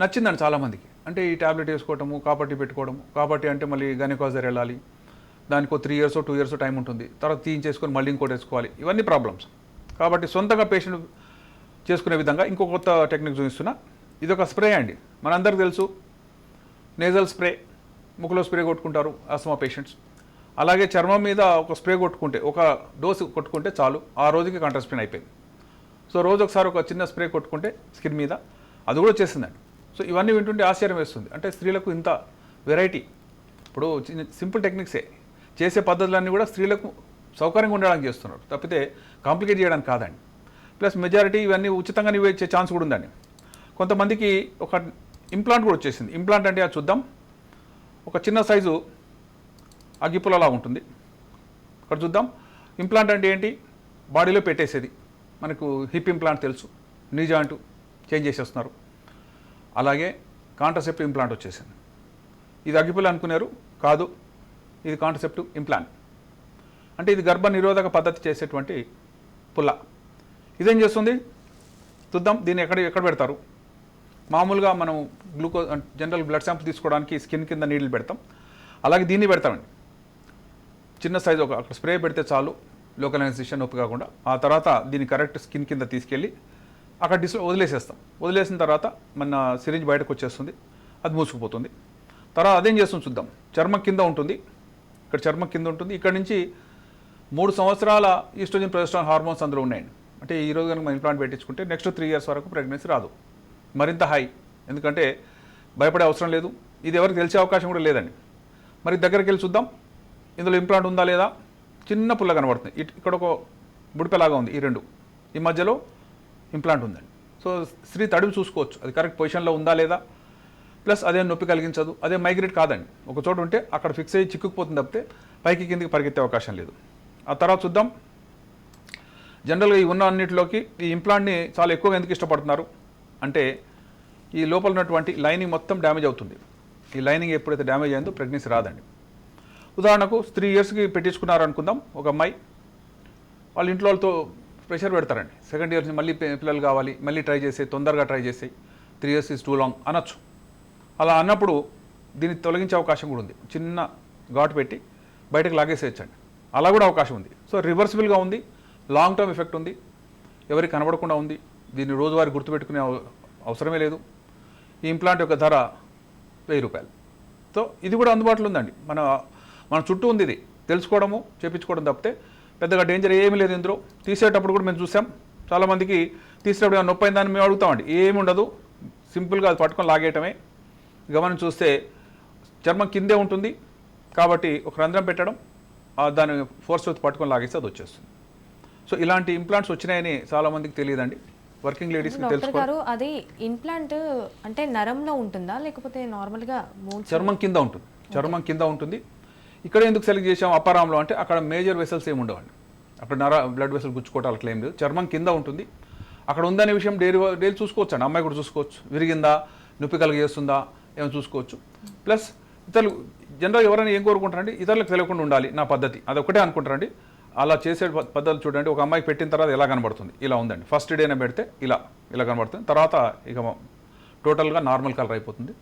నచ్చిందండి చాలామందికి. అంటే ఈ ట్యాబ్లెట్ వేసుకోవటము కాబట్టి పెట్టుకోవడము కాబట్టి అంటే మళ్ళీ గనికాజర్ వెళ్ళాలి. దానికి three years two years time ఉంటుంది. తర్వాత తీయించేసుకొని మళ్ళీ ఇంకోటి వేసుకోవాలి. ఇవన్నీ ప్రాబ్లమ్స్ కాబట్టి సొంతంగా పేషెంట్ చేసుకునే విధంగా ఇంకో కొత్త టెక్నిక్ చూపిస్తున్నా. ఇది ఒక స్ప్రే అండి. మనందరికి తెలుసు నేజల్ స్ప్రే ముక్కులో స్ప్రే కొట్టుకుంటారు ఆస్తమా పేషెంట్స్ అలాగే చర్మం మీద ఒక స్ప్రే కొట్టుకుంటే ఒక డోసు కొట్టుకుంటే చాలు. ఆ రోజుకి కాంట్రాస్పిన్ అయిపోయింది. సో రోజు ఒకసారి ఒక చిన్న స్ప్రే కొట్టుకుంటే స్కిన్ మీద అది కూడా చేసిందండి సో ఇవన్నీ వింటుంటే ఆశ్చర్యం వేస్తుంది. అంటే స్త్రీలకు ఇంత వెరైటీ. ఇప్పుడు సింపుల్ టెక్నిక్సే. చేసే పద్ధతులన్నీ కూడా స్త్రీలకు సౌకర్యంగా ఉండడానికి చేస్తున్నారు. తప్పితే కాంప్లికేట్ చేయడానికి కాదండి. ప్లస్ మెజారిటీ ఇవన్నీ ఉచితంగా నీవు ఇచ్చే ఛాన్స్ కూడా ఉందండి. కొంతమందికి ఒక ఇంప్లాంట్ కూడా వచ్చేసింది. ఇంప్లాంట్ అంటే అది చూద్దాం. ఒక చిన్న సైజు అగ్గిపుల్లలా ఉంటుంది. ఇక్కడ చూద్దాం. ఇంప్లాంట్ అంటే ఏంటి? బాడీలో పెట్టేసేది. మనకు హిప్ ఇంప్లాంట్ తెలుసు. నీ జాయింట్ చేంజ్ చేసేస్తున్నారు. అలాగే కాంట్రసెప్టివ్ ఇంప్లాంట్ వచ్చేసింది. ఇది అగ్గిపుల్ల అనుకున్నారు? కాదు. ఇది కాంట్రసెప్టివ్ ఇంప్లాంట్. అంటే ఇది గర్భ నిరోధక పద్ధతి చేసేటువంటి పుల్ల. ఇదేం చేస్తుంది? చూద్దాం. దీన్ని ఎక్కడ ఎక్కడ పెడతారు? మామూలుగా మనం గ్లూకోజ్ జనరల్ బ్లడ్ శాంపుల్ తీసుకోవడానికి స్కిన్ కింద నీళ్ళు పెడతాం. అలాగే దీన్ని పెడతామండి. చిన్న సైజు ఒక అక్కడ స్ప్రే పెడితే చాలు. లోకల్ అనెస్థిషియా నొప్పి కాకుండా ఆ తర్వాత దీన్ని కరెక్ట్ స్కిన్ కింద తీసుకెళ్ళి అక్కడ డిస్ వదిలేసేస్తాం. వదిలేసిన తర్వాత మన సిరింజ్ బయటకు వచ్చేస్తుంది. అది మూసుకుపోతుంది. తర్వాత అదేం చేస్తుంది చూద్దాం. చర్మం కింద ఉంటుంది. ఇక్కడ చర్మం కింద ఉంటుంది. ఇక్కడ నుంచి మూడు సంవత్సరాల ఈస్ట్రోజన్ ప్రొజెస్ట్రాన్ హార్మోన్స్ అందులో ఉన్నాయండి అంటే ఈ కనుక మనం ఇంప్లాంట్ పెట్టించుకుంటే నెక్స్ట్ త్రీ ఇయర్స్ వరకు ప్రెగ్నెన్సీ రాదు. మరింత హై. ఎందుకంటే భయపడే అవసరం లేదు. ఇది ఎవరికి తెలిసే అవకాశం కూడా లేదండి. మరి దగ్గరికి వెళ్ళి చూద్దాం. ఇందులో ఇంప్లాంట్ ఉందా లేదా? చిన్న పుల్ల కనబడుతుంది. ఇక్కడ ఒక బుడిపెలాగా ఉంది ఈ రెండు. ఈ మధ్యలో ఇంప్లాంట్ ఉందండి. సో స్త్రీ తడివి చూసుకోవచ్చు. అది కరెక్ట్ పొజిషన్లో ఉందా లేదా? ప్లస్ అదే నొప్పి కలిగించదు. అదే మైగ్రేట్ కాదండి. ఒక చోట ఉంటే అక్కడ ఫిక్స్ అయ్యి చిక్కుకుపోతుంది తప్పితే పైకి కిందికి పరిగెత్తే అవకాశం లేదు. ఆ తర్వాత చూద్దాం. జనరల్గా ఈ ఉన్న అన్నిటిలోకి ఈ ఇంప్లాంట్ని చాలా ఎక్కువగా ఎందుకు ఇష్టపడుతున్నారు? అంటే ఈ లోపల ఉన్నటువంటి లైనింగ్ మొత్తం డ్యామేజ్ అవుతుంది. ఈ లైనింగ్ ఎప్పుడైతే డ్యామేజ్ అయిందో ప్రెగ్నెన్సీ రాదండి. ఉదాహరణకు త్రీ ఇయర్స్కి పెట్టించుకున్నారు అనుకుందాం ఒక అమ్మాయి. వాళ్ళ ఇంట్లో వాళ్ళతో ప్రెషర్ పెడతారండి. సెకండ్ ఇయర్స్ మళ్ళీ పిల్లలు కావాలి మళ్ళీ ట్రై చేసే తొందరగా ట్రై చేసి three years is too long అనొచ్చు. అలా అన్నప్పుడు దీన్ని తొలగించే అవకాశం కూడా ఉంది. చిన్న ఘాటు పెట్టి బయటకు లాగేసేయచ్చండి. అలా కూడా అవకాశం ఉంది. సో రివర్సిబుల్గా ఉంది లాంగ్ టర్మ్ ఎఫెక్ట్ ఉంది ఎవరికి కనబడకుండా ఉంది దీన్ని రోజువారీ గుర్తుపెట్టుకునే అవ- అవసరమే లేదు. ఈ ఇంప్లాంట్ యొక్క ధర వెయ్యి రూపాయలు. సో ఇది కూడా అందుబాటులో ఉందండి. మన మన చుట్టూ ఉంది ఇది. తెలుసుకోవడము చేపించుకోవడం తప్పితే పెద్దగా డేంజర్ ఏమీ లేదు ఇందులో. తీసేటప్పుడు కూడా మేము చూసాం. చాలామందికి తీసేటప్పుడు నొప్పి అయిందని మేము అడుగుతామండి ఏమి ఉండదు. సింపుల్గా అది పట్టుకొని లాగేయటమే. గమనం చూస్తే చర్మం కిందే ఉంటుంది. కాబట్టి ఒక రంధ్రం పెట్టడం ఆ దాన్ని ఫోర్స్ పట్టుకొని లాగేస్తే అది వచ్చేస్తుంది. సో ఇలాంటి ఇంప్లాంట్స్ వచ్చినాయని చాలామందికి తెలియదండి. వర్కింగ్ తెలుసుకో గారు అది ఇంప్లాంట్ అంటే నరంలో ఉంటుందా? లేకపోతే నార్మల్గా చర్మం కింద ఉంటుంది. చర్మం కింద ఉంటుంది. ఇక్కడ ఎందుకు సెలెక్ట్ చేసాం అప్పారాంలో అంటే అక్కడ మేజర్ వెసల్స్ ఏమి ఉండవండి. అక్కడ నర బ్లడ్ వెసల్ గుచ్చుకోవటాలు అట్లా ఏం లేదు. చర్మం కింద ఉంటుంది. అక్కడ ఉందనే విషయం డైలీ డైలీ చూసుకోవచ్చు అండి. అమ్మాయి కూడా చూసుకోవచ్చు. విరిగిందా? నొప్పి కలిగేస్తుందా ఏమో చూసుకోవచ్చు. ప్లస్ ఇతరులు జనరల్ ఎవరైనా ఏం కోరుకుంటారండి? ఇతరులకు తెలియకుండా ఉండాలి నా పద్ధతి. అదొకటే అనుకుంటారండి. అలా చేసే పద్ధతులు చూడండి. ఒక అమ్మాయికి పెట్టిన తర్వాత ఎలా కనబడుతుంది? ఇలా ఉందండి. ఫస్ట్ డేనే పెడితే ఇలా ఇలా కనబడుతుంది. తర్వాత ఇక టోటల్గా నార్మల్ కలర్ అయిపోతుంది.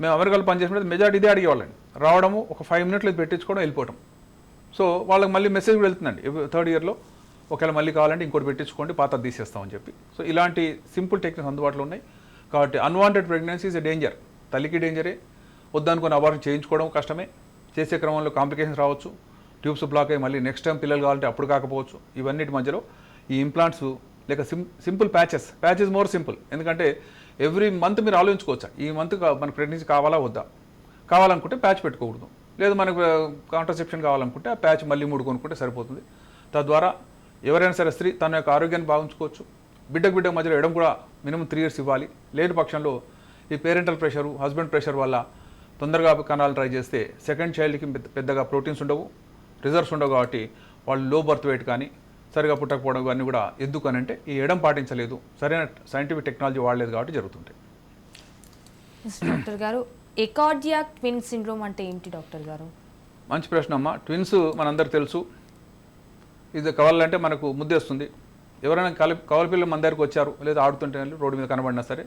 మేము అమెరికాలో పనిచేసినప్పుడు మెజార్టీ ఇదే అడిగేవాళ్ళండి. రావడము ఒక ఫైవ్ మినిట్లు ఇది పెట్టించుకోవడం వెళ్ళిపోవడం సో వాళ్ళకి మళ్ళీ మెసేజ్ కూడా వెళ్తుందండి. థర్డ్ ఇయర్లో ఒకవేళ మళ్ళీ కావాలంటే ఇంకోటి పెట్టించుకోండి పాత తీసేస్తామని చెప్పి. సో ఇలాంటి సింపుల్ టెక్నిక్స్ అందుబాటులో ఉన్నాయి. కాబట్టి unwanted pregnancy is a danger తల్లికి డేంజరే వద్దనుకుని అబార్షన్ చేయించుకోవడం కష్టమే. చేసే క్రమంలో కాంప్లికేషన్స్ రావచ్చు. ట్యూబ్స్ బ్లాక్ అయ్యి మళ్ళీ నెక్స్ట్ టైం పిల్లలు కావాలంటే అప్పుడు కాకపోవచ్చు. ఇవన్నిటి మధ్యలో ఈ ఇంప్లాంట్స్ లేక sim simple patches. Patches more simple. ఎందుకంటే ఎవ్రీ మంత్ మీరు ఆలోచించుకోవచ్చు? ఈ మంత్ మనకు ప్రెగ్నెన్సీ కావాలా వద్దా? కావాలనుకుంటే ప్యాచ్ పెట్టుకోకూడదు. లేదు మనకు కాంట్రసెప్షన్ కావాలనుకుంటే ఆ ప్యాచ్ మళ్ళీ మూడు కొనుక్కుంటే సరిపోతుంది. తద్వారా ఎవరైనా సరే స్త్రీ తన యొక్క ఆరోగ్యాన్ని బాగుంచుకోవచ్చు బిడ్డకు బిడ్డకు మధ్యలో ఇవ్వడం కూడా మినిమం త్రీ ఇయర్స్ ఇవ్వాలి. లేని పక్షంలో ఈ పేరెంటల్ ప్రెషరు హస్బెండ్ ప్రెషర్ వల్ల తొందరగా కణాలు ట్రై చేస్తే సెకండ్ చైల్డ్కి పెద్ద- పెద్దగా ప్రోటీన్స్ ఉండవు. రిజర్వ్స్ ఉండవు కాబట్టి వాళ్ళు లో బర్త్ వెయిట్ కానీ సరిగా పుట్టకపోవడం కానీ కూడా ఎందుకు అని అంటే ఈ ఎడం పాటించలేదు. సరైన సైంటిఫిక్ టెక్నాలజీ వాడలేదు కాబట్టి జరుగుతుంటాయి. డాక్టర్ గారు ఎకార్డియాక్ ట్విన్ సిండ్రోమ్ అంటే ఏంటి డాక్టర్ గారు? మంచి ప్రశ్న అమ్మ. ట్విన్స్ మనందరికి తెలుసు. ఇది కావాలంటే మనకు ముద్దేస్తుంది ఎవరైనా కల కవల పిల్లలు మన దగ్గరికి వచ్చారు లేదా ఆడుతుంటే రోడ్డు మీద కనబడినా సరే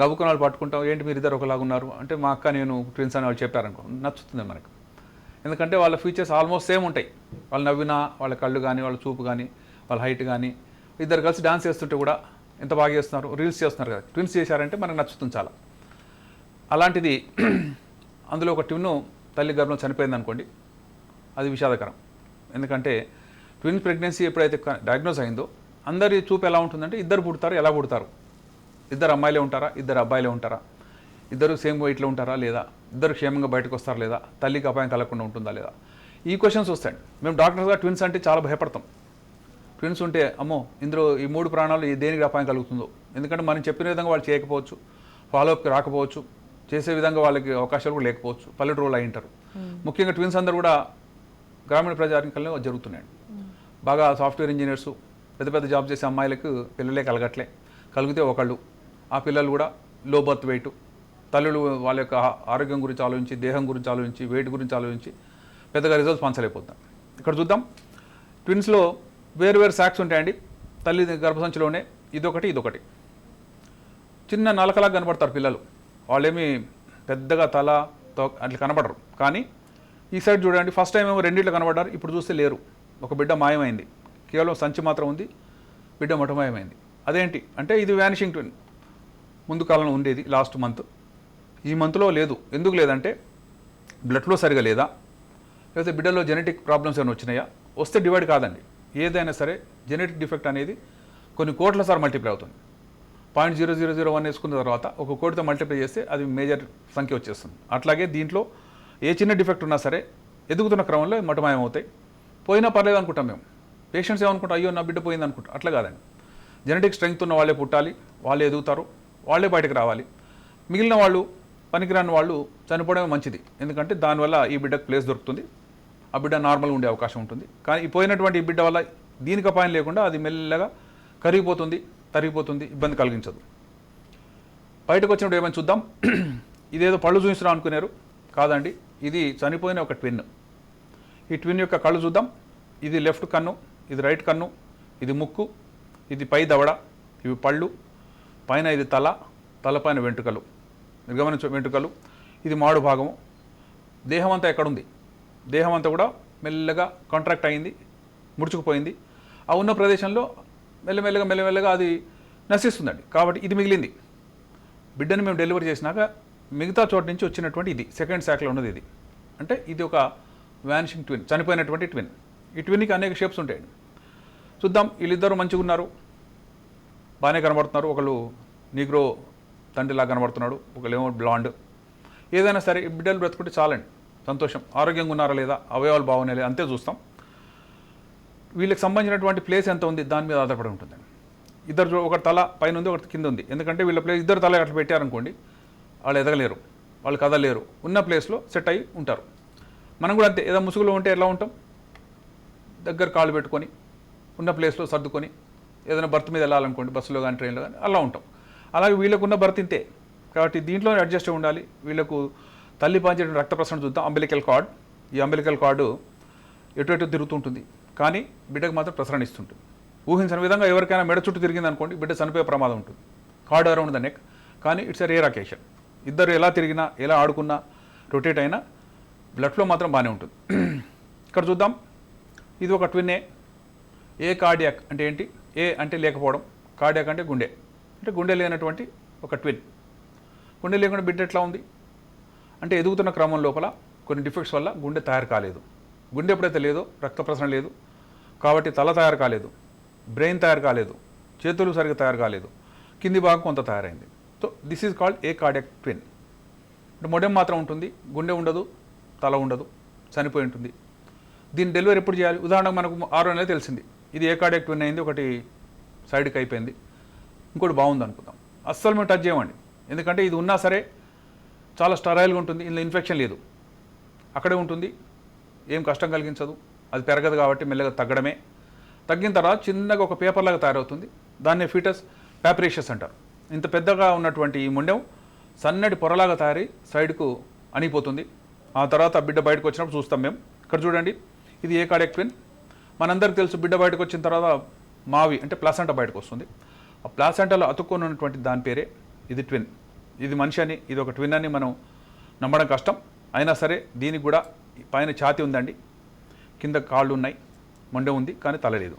గబుకొని వాళ్ళు పట్టుకుంటాం ఏంటి మీరు ఇద్దరు ఒకలాగా ఉన్నారు? అంటే మా అక్క నేను ట్విన్స్ అని వాళ్ళు చెప్పారనుకో నచ్చుతుంది మనకు. ఎందుకంటే వాళ్ళ ఫీచర్స్ ఆల్మోస్ట్ సేమ్ ఉంటాయి. వాళ్ళు నవ్వినా వాళ్ళ కళ్ళు కానీ వాళ్ళ చూపు కానీ వాళ్ళ హైట్ కానీ ఇద్దరు కలిసి డాన్స్ చేస్తుంటే కూడా ఎంత బాగా చేస్తున్నారు? రీల్స్ చేస్తున్నారు కదా. ట్విన్స్ చేశారంటే మనకు నచ్చుతుంది చాలా. అలాంటిది *clears throat* అందులో ఒక ట్విన్ను తల్లి గర్భంలో చనిపోయింది అనుకోండి. అది విషాదకరం. ఎందుకంటే ట్విన్ ప్రెగ్నెన్సీ ఎప్పుడైతే డయాగ్నోస్ అయిందో అందరి చూపు ఎలా ఉంటుందంటే ఇద్దరు పుడతారు ఎలా పుడతారు? ఇద్దరు అమ్మాయిలే ఉంటారా? ఇద్దరు అబ్బాయిలే ఉంటారా? ఇద్దరు సేమ్ వెయిట్లో ఉంటారా లేదా? ఇద్దరు క్షేమంగా బయటకు వస్తారా లేదా? తల్లికి అపాయం కలగకుండా ఉంటుందా లేదా? ఈ క్వశ్చన్స్ వస్తాయండి మేము డాక్టర్స్గా ట్విన్స్ అంటే చాలా భయపడతాం. ట్విన్స్ ఉంటే అమ్మో ఇందులో ఈ మూడు ప్రాణాలు ఈ దేనికి అపాయం కలుగుతుందో? ఎందుకంటే మనం చెప్పిన విధంగా వాళ్ళు చేయకపోవచ్చు ఫాలోఅప్కి రాకపోవచ్చు చేసే విధంగా వాళ్ళకి అవకాశాలు కూడా లేకపోవచ్చు పల్లెటూరులో అయి ఉంటారు. ముఖ్యంగా ట్విన్స్ అందరూ కూడా గ్రామీణ ప్రజానికల్లో జరుగుతున్నాయండి. బాగా సాఫ్ట్వేర్ ఇంజనీర్స్ పెద్ద పెద్ద జాబ్ చేసే అమ్మాయిలకు పిల్లలే కలగట్లే. కలిగితే ఒకళ్ళు ఆ పిల్లలు కూడా లో బర్త్ వెయిట్ తల్లులు వాళ్ళ యొక్క ఆరోగ్యం గురించి ఆలోచించి దేహం గురించి ఆలోచించి వెయిట్ గురించి ఆలోచించి పెద్దగా రిజల్ట్స్ అయిపోతాం. ఇక్కడ చూద్దాం. ట్విన్స్లో వేరు వేరు శాక్స్ ఉంటాయండి. తల్లి గర్భసంచిలోనే ఇదొకటి ఇదొకటి. చిన్న నలకలాగా కనబడతారు పిల్లలు. వాళ్ళేమి పెద్దగా తల తో అట్లా కనబడరు కానీ ఈ సైడ్ చూడండి ఫస్ట్ టైం ఏమో రెండిట్లు కనబడ్డారు ఇప్పుడు చూస్తే లేరు. ఒక బిడ్డ మాయమైంది. కేవలం సంచి మాత్రం ఉంది బిడ్డ మఠమాయమైంది అదేంటి? అంటే ఇది వ్యానిషింగ్ ట్విన్ ముందు కాలంలో ఉండేది లాస్ట్ మంత్ ఈ మంత్లో లేదు. ఎందుకు లేదంటే బ్లడ్ ఫ్లో సరిగా లేదా? లేకపోతే బిడ్డలో జెనెటిక్ ప్రాబ్లమ్స్ ఏమైనా వచ్చినాయా? వస్తే డివైడ్ కాదండి. ఏదైనా సరే జెనెటిక్ డిఫెక్ట్ అనేది కొన్ని కోట్ల సార్ మల్టిప్లై అవుతుంది. Point zero zero zero one వేసుకున్న తర్వాత ఒక కోటితో మల్టిప్లై చేస్తే అది మేజర్ సంఖ్య వచ్చేస్తుంది. అట్లాగే దీంట్లో ఏ చిన్న డిఫెక్ట్ ఉన్నా సరే ఎదుగుతున్న క్రమంలో మటమాయం అవుతాయి. పోయినా పర్లేదు అనుకుంటాం మేము. పేషెంట్స్ ఏమనుకుంటాం అయ్యో నా బిడ్డ పోయింది అనుకుంటాం అట్లా కాదండి. జెనెటిక్ స్ట్రెంగ్త్ ఉన్న వాళ్ళే పుట్టాలి వాళ్ళే ఎదుగుతారు వాళ్ళే బయటకు రావాలి. మిగిలిన వాళ్ళు పనికిరాని వాళ్ళు చనిపోవడమే మంచిది. ఎందుకంటే దానివల్ల ఈ బిడ్డకు ప్లేస్ దొరుకుతుంది. ఆ బిడ్డ నార్మల్గా ఉండే అవకాశం ఉంటుంది. కానీ పోయినటువంటి ఈ బిడ్డ వల్ల దీనికి అపాయం లేకుండా అది మెల్లగా కరిగిపోతుంది తరిగిపోతుంది ఇబ్బంది కలిగించదు. బయటకు వచ్చినప్పుడు ఏమైనా చూద్దాం. *clears throat* ఇదేదో పళ్ళు చూపించడం అనుకున్నారు. కాదండి ఇది చనిపోయిన ఒక ట్విన్ ఈ ట్విన్ యొక్క కళ్ళు చూద్దాం. ఇది లెఫ్ట్ కన్ను ఇది రైట్ కన్ను ఇది ముక్కు ఇది పై దవడ ఇవి పళ్ళు పైన ఇది తల తలపైన వెంట్రుకలు. నిర్గమన వెంట్రుకలు. ఇది మాడు భాగము. దేహం అంతా ఎక్కడుంది? దేహం అంతా కూడా మెల్లగా కాంట్రాక్ట్ అయింది ముడుచుకుపోయింది. ఆ ఉన్న ప్రదేశంలో మెల్లమెల్లగా మెల్లమెల్లగా అది నశిస్తుందండి. కాబట్టి ఇది మిగిలింది. బిడ్డను మేము డెలివరీ చేసినాక మిగతా చోట నుంచి వచ్చినటువంటి ఇది సెకండ్ శాఖలో ఉన్నది ఇది. అంటే ఇది ఒక వ్యానిషింగ్ ట్విన్ చనిపోయినటువంటి ట్విన్ ఈ ట్విన్కి అనేక షేప్స్ ఉంటాయండి. చూద్దాం వీళ్ళిద్దరూ మంచిగా ఉన్నారు. బాగానే కనబడుతున్నారు. ఒకళ్ళు నీగ్రో తండ్రిలా కనబడుతున్నాడు ఒకళ్ళేమో బ్లాండ్ ఏదైనా సరే బిడ్డలు బ్రతుకుంటే చాలండి. సంతోషం ఆరోగ్యంగా ఉన్నారా లేదా అవయవాలు బాగున్నాయి లేదా అంతే చూస్తాం. వీళ్ళకి సంబంధించినటువంటి ప్లేస్ ఎంత ఉంది దాని మీద ఆధారపడి ఉంటుందండి ఇద్దరు ఒకటి తల పైన ఉంది ఒకటి కింద ఉంది. ఎందుకంటే వీళ్ళ ప్లేస్ ఇద్దరు తల అట్లా పెట్టారనుకోండి వాళ్ళు ఎదగలేరు వాళ్ళు కదలేరు ఉన్న ప్లేస్లో సెట్ అయ్యి ఉంటారు. మనం కూడా అంతే ఏదో ముసుగులో ఉంటే ఎలా ఉంటాం? దగ్గర కాళ్ళు పెట్టుకొని ఉన్న ప్లేస్లో సర్దుకొని ఏదైనా బర్త్ మీద వెళ్ళాలనుకోండి బస్సులో కానీ ట్రైన్లో కానీ అలా ఉంటాం. అలాగే వీళ్ళకున్న బర్త్ ఇంతే. కాబట్టి దీంట్లో అడ్జస్ట్ ఉండాలి. వీళ్ళకు తల్లి పాంచేటువంటి రక్త ప్రసరణ చూద్దాం. Umbilical cord. ఈ అంబిలికల్ కార్డు ఎటు ఎటు తిరుగుతుంటుంది. కానీ బిడ్డకు మాత్రం ప్రసరణ ఇస్తుంటుంది. ఊహించిన విధంగా ఎవరికైనా మెడ చుట్టూ తిరిగింది అనుకోండి బిడ్డ చనిపోయే ప్రమాదం ఉంటుంది. Cord around the neck. కానీ ఇట్స్ ఎ రేర్ అకేషన్. ఇద్దరు ఎలా తిరిగినా ఎలా ఆడుకున్నా రొటేట్ అయినా బ్లడ్ ఫ్లో మాత్రం బాగానే ఉంటుంది. *clears throat* ఇక్కడ చూద్దాం. ఇది ఒక ట్విన్నే ఏ కార్డియాక్ అంటే ఏంటి? ఏ అంటే లేకపోవడం. కార్డియాక్ అంటే గుండె. అంటే గుండె లేనటువంటి ఒక ట్విన్. గుండె లేకుండా బిడ్డ ఎట్లా ఉంది? అంటే ఎదుగుతున్న క్రమం లోపల కొన్ని డిఫెక్ట్స్ వల్ల గుండె తయారు కాలేదు. గుండె ఎప్పుడైతే లేదో రక్త ప్రసరణ లేదు. కాబట్టి తల తయారు కాలేదు. బ్రెయిన్ తయారు కాలేదు. చేతులు సరిగ్గా తయారు కాలేదు. కింది భాగం కొంత తయారైంది. So this is called a cardiac twin అంటే మొడెం మాత్రం ఉంటుంది గుండె ఉండదు తల ఉండదు చనిపోయి ఉంటుంది. దీన్ని డెలివరీ ఎప్పుడు చేయాలి? ఉదాహరణకు మనకు ఆరో నెల తెలిసింది. ఇది ఏ కార్డియాక్ ట్విన్ అయింది? ఒకటి సైడ్కి అయిపోయింది. ఇంకోటి బాగుంది అనుకుందాం అస్సలు మేము టచ్ చేయమండి. ఎందుకంటే ఇది ఉన్నా సరే చాలా స్టరైల్గా ఉంటుంది ఇందులో ఇన్ఫెక్షన్ లేదు. అక్కడే ఉంటుంది ఏం కష్టం కలిగించదు అది పెరగదు కాబట్టి మెల్లగా తగ్గడమే. తగ్గిన తర్వాత చిన్నగా ఒక పేపర్లాగా తయారవుతుంది దాన్ని ఫీటస్ ప్యాపరేషియస్ అంటారు. ఇంత పెద్దగా ఉన్నటువంటి ఈ ముండెం సన్నటి పొరలాగా తయారై సైడ్కు అనిపోతుంది ఆ తర్వాత బిడ్డ బయటకు వచ్చినప్పుడు చూస్తాం మేము. ఇక్కడ చూడండి ఇది ఏ కార్డియక్ ట్విన్? మనందరికి తెలుసు బిడ్డ బయటకు వచ్చిన తర్వాత మావి అంటే ప్లాసెంటా బయటకు వస్తుంది. ఆ ప్లాసెంటాలో అతుక్కొని ఉన్నటువంటి దాని పేరే ఇది ట్విన్. ఇది మనిషి అని ఇది ఒక ట్విన్ అని మనం నమ్మడం కష్టం. అయినా సరే దీనికి కూడా పైన ఛాతి ఉందండి. కింద కాళ్ళు ఉన్నాయి మొండె ఉంది కానీ తల లేదు.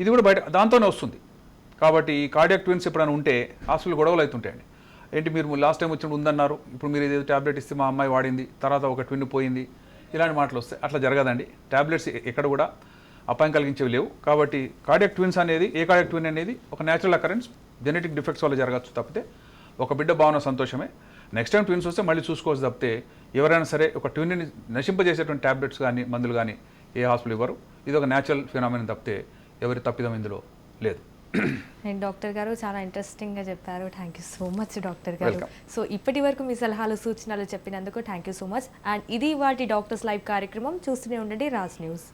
ఇది కూడా బయట దాంతోనే వస్తుంది. కాబట్టి ఈ కార్డియాక్ ట్విన్స్ ఎప్పుడైనా ఉంటే హాస్పిటల్ గొడవలు అవుతుంటాయండి. ఏంటి మీరు లాస్ట్ టైం వచ్చినప్పుడు ఉందన్నారు ఇప్పుడు మీరు ఏదో ట్యాబ్లెట్ ఇస్తే మా అమ్మాయి వాడింది తర్వాత ఒక ట్విన్ పోయింది ఇలాంటి మాటలు వస్తాయి అట్లా జరగదండి. ట్యాబ్లెట్స్ ఎక్కడ కూడా అపాయం కలిగించేవి లేవు. కాబట్టి కార్డియాక్ ట్విన్స్ అనేది ఏ కార్డియాక్ ట్విన్ అనేది ఒక న్యాచురల్ అకరెన్స్ జెనెటిక్ డిఫెక్ట్స్ వల్ల జరగచ్చు తప్పితే ఒక బిడ్డ బాగున్న సంతోషమే. నెక్స్ట్ టైం ట్విన్స్ వస్తే మళ్ళీ చూసుకోవచ్చు తప్పితే ఎవరైనా సరే ఒక ట్విన్ని నశింపజేసేటువంటి ట్యాబ్లెట్స్ కానీ మందులు కానీ ఏ హాస్పిటల్ ఇవ్వరు. ఇది ఒక న్యాచురల్ ఫినామిన్ తప్పితే ఎవరి తప్పిదం ఇందులో లేదు. అండ్ డాక్టర్ గారు చాలా ఇంట్రెస్టింగ్గా చెప్పారు. Thank you so much doctor గారు. సో ఇప్పటి వరకు మీ సలహాలు సూచనలు చెప్పినందుకు thank you so much and ఇది వాటి డాక్టర్స్ లైవ్ కార్యక్రమం. చూస్తూనే ఉండండి రాజ్ న్యూస్.